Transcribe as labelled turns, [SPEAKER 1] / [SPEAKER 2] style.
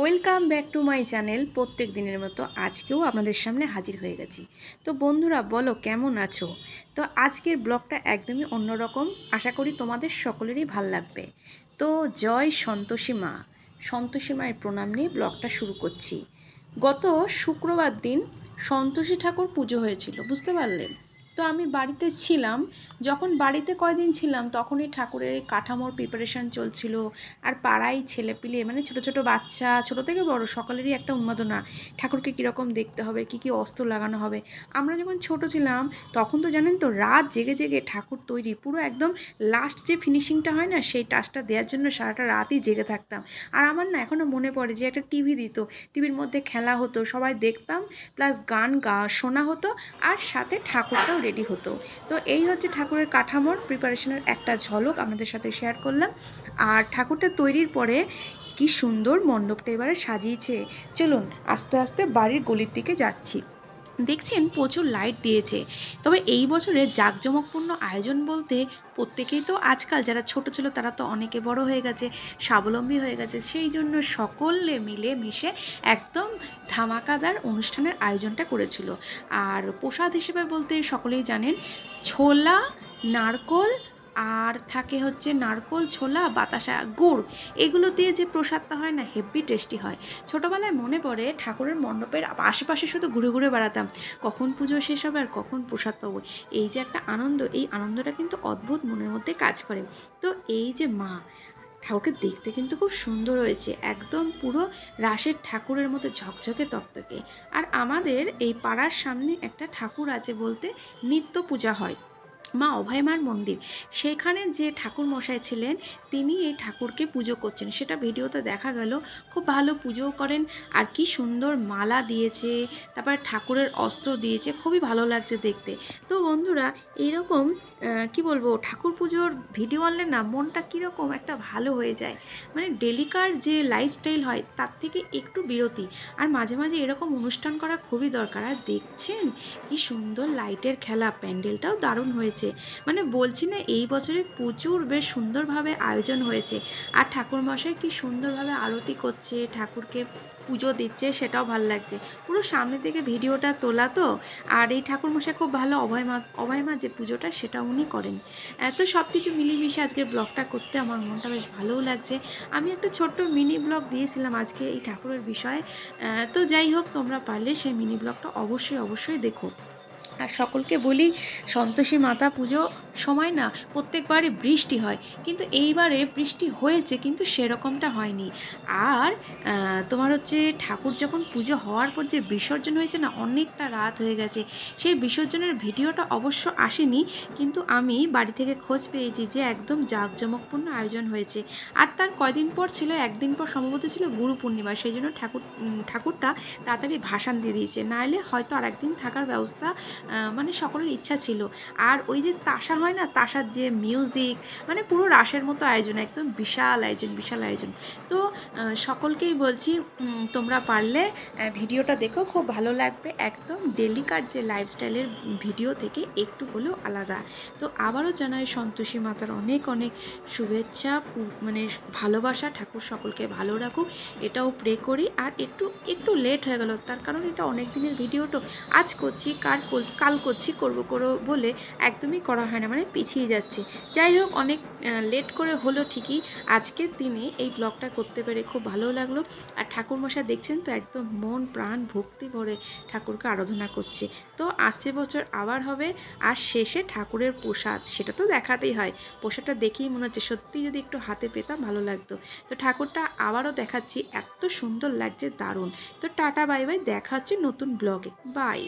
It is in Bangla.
[SPEAKER 1] Welcome back to my channel প্রত্যেক দিনের মতো আজকেও আপনাদের সামনে হাজির হয়ে গেছি। তো বন্ধুরা, বলো কেমন আছো? তো আজকের ব্লগটা একদমই অন্যরকম। আশা করি তোমাদের সকলেরই ভালো লাগবে। তো জয় সন্তোষী মা। সন্তোষী মায়ের প্রণাম নিয়ে ব্লগটা শুরু করছি। গত শুক্রবার দিন সন্তোষী ঠাকুর পুজো হয়েছিল, বুঝতে পারলেন? তো আমি বাড়িতে ছিলাম। যখন বাড়িতে কয়দিন ছিলাম, তখনই ঠাকুরের এই কাঠামোর প্রিপারেশন চলছিল। আর পাড়ায় ছেলেপিলে মানে ছোট ছোট বাচ্চা, ছোট থেকে বড়, সকলেরই একটা উন্মাদনা। ঠাকুরকে কীরকম দেখতে হবে, কী কী অস্ত্র লাগানো হবে। আমরা যখন ছোট ছিলাম, তখন তো জানেন তো, রাত জেগে জেগে ঠাকুর তৈরি। পুরো একদম লাস্ট যে ফিনিশিংটা হয় না, সেই টাচটা দেওয়ার জন্য সারাটা রাতই জেগে থাকতাম। আর আমার না এখনও মনে পড়ে যে, একটা টিভি দিত। টিভির মধ্যে খেলা হতো, সবাই দেখতাম প্লাস গান গা, শোনা হতো, আর সাথে ঠাকুরটাও রেডি হতো। তো এই হচ্ছে ঠাকুরের কাঠামোর প্রিপারেশনের একটা ঝলক আমাদের সাথে শেয়ার করলাম। আর ঠাকুরটা তৈরির পরে কি সুন্দর মণ্ডপটা এবারে সাজিয়েছে। চলুন আস্তে আস্তে বাড়ির গলির দিকে যাচ্ছি। দেখছেন প্রচুর লাইট দিয়েছে। তবে এই বছরে জাঁকজমকপূর্ণ আয়োজন বলতে প্রত্যেকেই তো আজকাল, যারা ছোট ছিল তারা তো অনেকে বড় হয়ে গেছে, স্বাবলম্বী হয়ে গেছে, সেই জন্য সকলে মিলে মিশে একদম ধামাকাদার অনুষ্ঠানের আয়োজনটা করেছিল। আর প্রসাদ হিসেবে বলতে সকলেই জানেন, ছোলা, নারকোল আর থাকে হচ্ছে নারকোল, ছোলা, বাতাসা, গুড়। এগুলো দিয়ে যে প্রসাদটা হয় না হেভি টেস্টি হয়। ছোটোবেলায় মনে পড়ে ঠাকুরের মণ্ডপের আশেপাশে শুধু ঘুরে ঘুরে বেড়াতাম। কখন পুজো শেষ হবে আর কখন প্রসাদ পাবো? এই যে একটা আনন্দ, এই আনন্দটা কিন্তু অদ্ভুত মনের মধ্যে কাজ করে। তো এই যে মা, ঠাকুরকে দেখতে কিন্তু খুব সুন্দর হয়েছে। একদম পুরো রাসের ঠাকুরের মতো ঝকঝকে তত্ত্বকে। আর আমাদের এই পাড়ার সামনে একটা ঠাকুর আছে বলতে নিত্য পূজা হয়। মা অভয়মার মন্দির। সেখানে যে ঠাকুর মশাই ছিলেন, তিনি এই ঠাকুরকে পুজো করছেন। সেটা ভিডিওতে দেখা গেল। খুব ভালো পুজোও করেন। আর কি সুন্দর মালা দিয়েছে, তারপর ঠাকুরের অস্ত্র দিয়েছে। খুবই ভালো লাগছে দেখতে। তো বন্ধুরা এইরকম কি বলব, ঠাকুর পুজোর ভিডিও আনলে না মনটা কীরকম একটা ভালো হয়ে যায়। মানে ডেলিকার যে লাইফস্টাইল হয়, তার থেকে একটু বিরতি। আর মাঝে মাঝে এরকম অনুষ্ঠান করা খুবই দরকার। আর দেখছেন কি সুন্দর লাইটের খেলা। প্যান্ডেলটাও দারুণ হয়েছে। হয়েছে। মানে বলছি না, এই বছরে প্রচুর বেশ সুন্দরভাবে আয়োজন হয়েছে। আর ঠাকুরমশাই কি সুন্দরভাবে আরতি করছে, ঠাকুরকে পুজো দিচ্ছে, সেটাও ভালো লাগছে। পুরো সামনে থেকে ভিডিওটা তোলা তো, আর এই ঠাকুরমশাই খুব ভালো অভয়মা অভয়মা যে পুজোটা, সেটা উনি করেন। তো সব কিছু মিলিমিশে আজকের ব্লগটা করতে আমার মনটা বেশ ভালোও লাগছে। আমি একটা ছোট্ট মিনি ব্লগ দিয়েছিলাম আজকে এই ঠাকুরের বিষয়ে। তো যাই হোক, তোমরা পারলে সেই মিনি ব্লগটা অবশ্যই অবশ্যই দেখো। আর সকলকে বলি সন্তোষী মাতা পুজো সময় না, প্রত্যেকবারই বৃষ্টি হয়। কিন্তু এইবারে বৃষ্টি হয়েছে, কিন্তু সেরকমটা হয়নি। আর তোমার হচ্ছে ঠাকুর যখন পুজো হওয়ার পর যে বিসর্জন হয়েছে না, অনেকটা রাত হয়ে গেছে। সেই বিসর্জনের ভিডিওটা অবশ্য আসেনি, কিন্তু আমি বাড়ি থেকে খোঁজ পেয়েছি যে একদম জাঁকজমকপূর্ণ আয়োজন হয়েছে। আর তার কয়দিন পর ছিল, একদিন পর সম্ভবত ছিল গুরু পূর্ণিমা, সেই জন্য ঠাকুর ঠাকুরটা তাড়াতাড়ি ভাসান দিয়ে দিয়েছে। নাহলে হয়তো আর একদিন থাকার ব্যবস্থা মানে সকলের ইচ্ছা ছিল। আর ওই যে তাসা হয় না, তাসার যে মিউজিক মানে পুরো রাসের মতো আয়োজন, একদম বিশাল আয়োজন বিশাল আয়োজন। তো সকলকেই বলছি তোমরা পারলে ভিডিওটা দেখো, খুব ভালো লাগবে। একদম ডেলিকার যে লাইফস্টাইলের ভিডিও থেকে একটু হলেও আলাদা। তো আবারও জানাই সন্তোষী মাতার অনেক অনেক শুভেচ্ছা মানে ভালোবাসা, ঠাকুর সকলকে ভালো রাখুক। এটাও প্রে করি। আর একটু একটু লেট হয়ে গেল, তার কারণ এটা অনেক দিনের ভিডিও তো। আজ করছি কার, কাল করছি, করব করো বলে একদমই করা হয় না। মানে পিছিয়ে যাচ্ছে। যাই হোক, অনেক লেট করে হলো ঠিকই। আজকের দিনে এই ব্লগটা করতে পেরে খুব ভালো লাগল। আর ঠাকুরমশাই দেখছেন তো একদম মন, প্রাণ, ভক্তি ভরে ঠাকুরকে আরাধনা করছে। তো আসছে বছর আবার হবে, আর শেষে ঠাকুরের প্রসাদ, সেটা তো দেখাতেই হয়। প্রসাদটা দেখেই মনে হচ্ছে সত্যি যদি একটু হাতে পেতাম ভালো লাগতো। তো ঠাকুরটা আবারও দেখাচ্ছি, এত সুন্দর লাগছে, দারুণ। তো টাটা, বাই বাই, দেখা হচ্ছে নতুন ব্লগে বাই